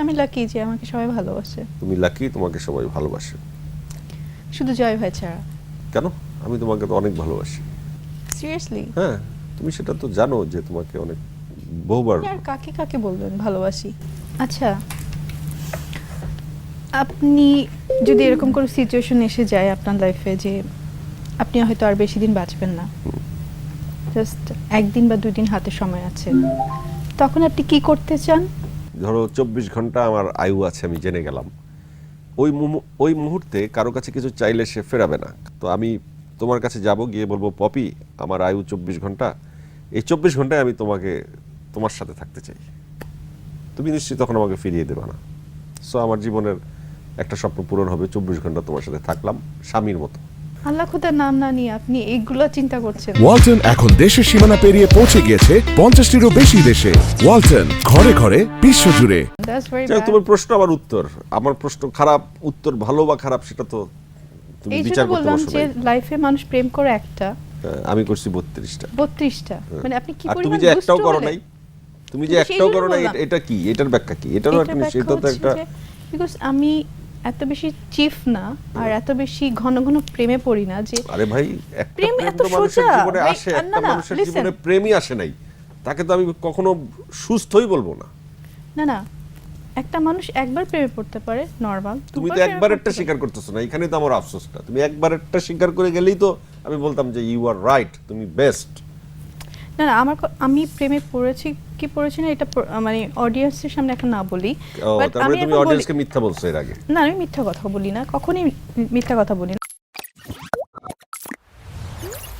আমি লাকি যে আমাকে সবাই ভালোবাসে। তুমি লাকি তোমাকে সবাই ভালোবাসে। শুধু জয় ভাই ছাড়া। কেন? আমি তোমাকে তো অনেক ভালোবাসি। সিরিয়াসলি হ্যাঁ তুমি সেটা তো জানো যে তোমাকে অনেক বহুবার আর কাকে কাকে বলবেন ভালোবাসি। আচ্ছা আপনি যদি এরকম কোনো সিচুয়েশন এসে যায় আপনার লাইফে যে আপনি হয়তো আর বেশি দিন বাঁচবেন না। জাস্ট একদিন বা দুই দিন হাতে সময় আছে। তখন আপনি কি করতে চান? ধরো চব্বিশ ঘণ্টা আমার আয়ু আছে, আমি জেনে গেলাম। ওই ওই মুহূর্তে কারও কাছে কিছু চাইলে সে ফেরাবে না। তো আমি তোমার কাছে যাব, গিয়ে বলব, পপি, আমার আয়ু চব্বিশ ঘণ্টা। এই চব্বিশ ঘন্টায় আমি তোমাকে, তোমার সাথে থাকতে চাই। তুমি নিশ্চয়ই তখন আমাকে ফিরিয়ে দেবে না। সো আমার জীবনের একটা স্বপ্ন পূরণ হবে, চব্বিশ ঘণ্টা তোমার সাথে থাকলাম, স্বামীর মতো। আল্লাহ খুদার নাম না নিয়ে আপনি এইগুলো চিন্তা করছেন। ওয়ালটন এখন দেশের সীমানা পেরিয়ে পৌঁছে গিয়েছে পঞ্চাশটিরও বেশি দেশে। ওয়ালটন ঘরে ঘরে যাই হোক, তোমার প্রশ্ন আমার উত্তর। আমার প্রশ্ন খারাপ উত্তর ভালো বা খারাপ সেটা তো তুমি এই বিচার করতে বললাম যে লাইফে মানুষ প্রেম করে একটা। হ্যাঁ, আমি করছি বত্রিশটা। বত্রিশটা। মানে আপনি কি তুমি যে একটাও করো নাই তুমি যে একটাও করো নাই এটা কি? এটার ব্যাখ্যা কি? এটারও একটা নিশ্চয়ই এটা তো একটা বিকজ আমি এত বেশি চিফ না আর এত বেশি ঘন ঘন প্রেমে পড়ি না যে আরে ভাই প্রেম এত সোজা, জীবনে আসে একটা মানুষের জীবনে প্রেমই আসে নাই। তাকে তো আমি কখনো সুস্থই বলব না। না না একটা মানুষ একবার প্রেমে পড়তে পারে নর্মাল তুমি তো একবার একটা স্বীকার করতেছো না এখানে তো আমার আফসোসটা। তুমি একবার একটা স্বীকার করে গেলেই তো আমি বলতাম যে ইউ আর রাইট তুমি বেস্ট না না আমার আমি প্রেমে পড়েছি কি পড়েছি না এটা মানে অডিয়েন্সের সামনে এখন না বলি। বাট আমি তুমি অডিয়েন্সকে মিথ্যা বলছো এর আগে? না আমি মিথ্যা কথা বলি না কখনোই মিথ্যা কথা বলি না।